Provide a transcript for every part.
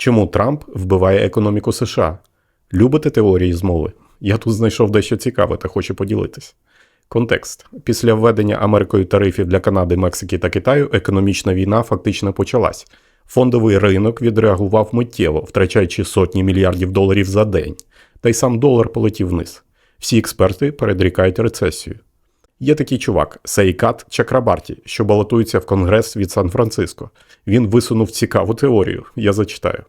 Чому Трамп вбиває економіку США? Любите теорії змови? Я тут знайшов дещо цікаве та хочу поділитись. Контекст: після введення Америкою тарифів для Канади, Мексики та Китаю економічна війна фактично почалась. Фондовий ринок відреагував миттєво, втрачаючи сотні мільярдів доларів за день. Та й сам долар полетів вниз. Всі експерти передрікають рецесію. Є такий чувак Сейкат Чакрабарті, що балотується в Конгрес від Сан-Франциско. Він висунув цікаву теорію. Я зачитаю.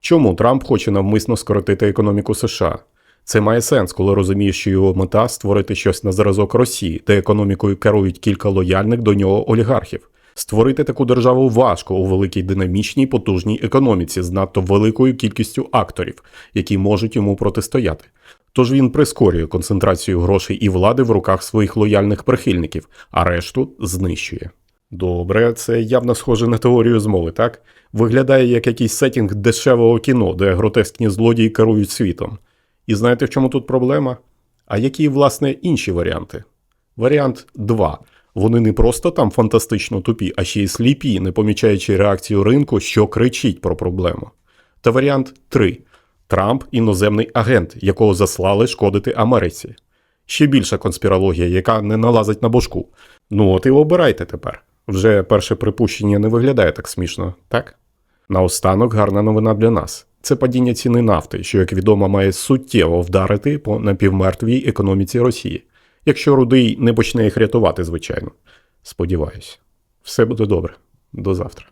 Чому Трамп хоче навмисно скоротити економіку США? Це має сенс, коли розумієш, що його мета створити щось на зразок Росії, де економікою керують кілька лояльних до нього олігархів. Створити таку державу важко у великій динамічній потужній економіці з надто великою кількістю акторів, які можуть йому протистояти. Тож він прискорює концентрацію грошей і влади в руках своїх лояльних прихильників, а решту знищує. Добре, це явно схоже на теорію змови, так? Виглядає як якийсь сетінг дешевого кіно, де гротескні злодії керують світом. І знаєте, в чому тут проблема? А які, власне, інші варіанти? Варіант 2. Вони не просто там фантастично тупі, а ще й сліпі, не помічаючи реакцію ринку, що кричить про проблему. Та варіант 3. Трамп іноземний агент, якого заслали шкодити Америці. Ще більша конспірологія, яка не налазить на бошку. Ну от і обирайте тепер. Вже перше припущення не виглядає так смішно, так? Наостанок гарна новина для нас. Це падіння ціни нафти, що, як відомо, має суттєво вдарити по напівмертвій економіці Росії, якщо рудий не почне їх рятувати, звичайно. Сподіваюсь, все буде добре. До завтра.